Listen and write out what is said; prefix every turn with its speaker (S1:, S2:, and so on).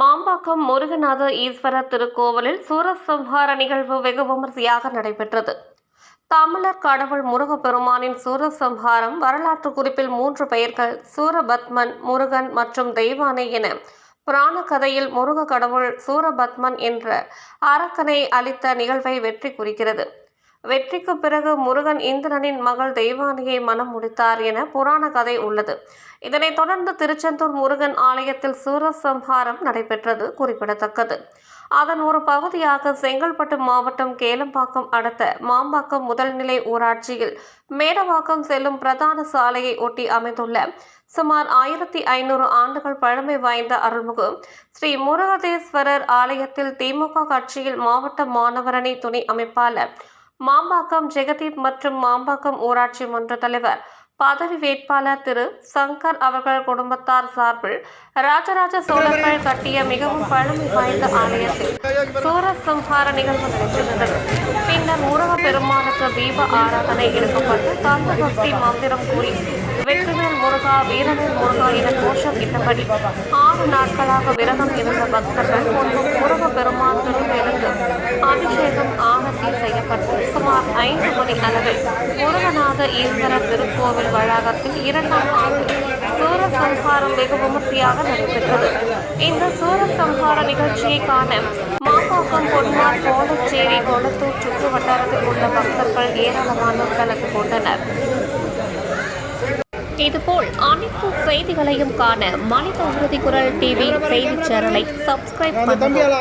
S1: மாம்பாக்கம் முருகநாத ஈஸ்வரர் திருக்கோவிலில் சூரசம்ஹார நிகழ்வு வெகு விமர்சையாக நடைபெற்றது. தமிழர் கடவுள் முருகப்பெருமானின் சூரசம்ஹாரம் வரலாற்று குறிப்பில் மூன்று பெயர்கள் சூரபத்மன் முருகன் மற்றும் தெய்வானை என புராண கதையில் முருக கடவுள் சூரபத்மன் என்ற அரக்கனை அளித்த நிகழ்வை வெற்றி குறிக்கிறது. வெற்றிக்கு பிறகு முருகன் இந்திரனின் மகள் தெய்வானியை மனம் முடித்தார் என புராண கதை உள்ளது. இதனைத் தொடர்ந்து திருச்செந்தூர் முருகன் ஆலயத்தில் சூரசம்ஹாரம் நடைபெற்றது குறிப்பிடத்தக்கது. அதன் ஒரு பகுதியாக செங்கல்பட்டு மாவட்டம் கேளம்பாக்கம் அடுத்த மாம்பாக்கம் முதல்நிலை ஊராட்சியில் மேடவாக்கம் செல்லும் பிரதான சாலையை ஒட்டி அமைந்துள்ள சுமார் ஆயிரத்தி ஐநூறு ஆண்டுகள் பழமை வாய்ந்த அருள்மிகு ஸ்ரீ முருகதேஸ்வரர் ஆலயத்தில் திமுக கட்சியில் மாவட்ட மாணவரணி துணை அமைப்பாளர் மாம்பாக்கம் ஜெகதீப் மற்றும் மாம்பாக்கம் ஊராட்சி மன்ற தலைவர் பதவி வேட்பாளர் திரு சங்கர் அவர்கள் குடும்பத்தார் சார்பில் ராஜராஜ சோழர்கள் கட்டிய மிகவும் பழமை வாய்ந்த ஆலயத்தில் சூரசம்ஹார நிகழ்வு நடைபெற்றது. பின்னர் முருக பெருமானுக்கு தீப ஆராதனை எடுக்கப்பட்டு கந்தசஷ்டி மந்திரம் கூறி வெற்றிவேல் முருகா வீரவேல் முருகா என கோஷம் இட்டபடி ஆறு நாட்களாக விரதம் இருந்த பக்தர்கள் முன்பு முருக பெருமான் திருவேலுக்கு ஐந்து மணி அளவில் முருகநாத ஈஸ்வரர் திருக்கோவில் வளாகத்தில் இரண்டாம் ஆண்டு சூரசம்ஹாரம் வெகு விமர்சையாக நடைபெற்றது. இந்த சூரசம்ஹார நிகழ்ச்சியை காண மாப்பாக்கம் பொன்மார் கோலச்சேரி கொளத்தூர் சுற்று வட்டாரத்தில் உள்ள பக்தர்கள் ஏராளமானோர் கலந்து கொண்டனர். இதுபோல் அனைத்து செய்திகளையும் காண மனித உறுதி குரல் டிவி செய்திச் சேனலை சப்ஸ்கிரைப் பண்ணுங்கள்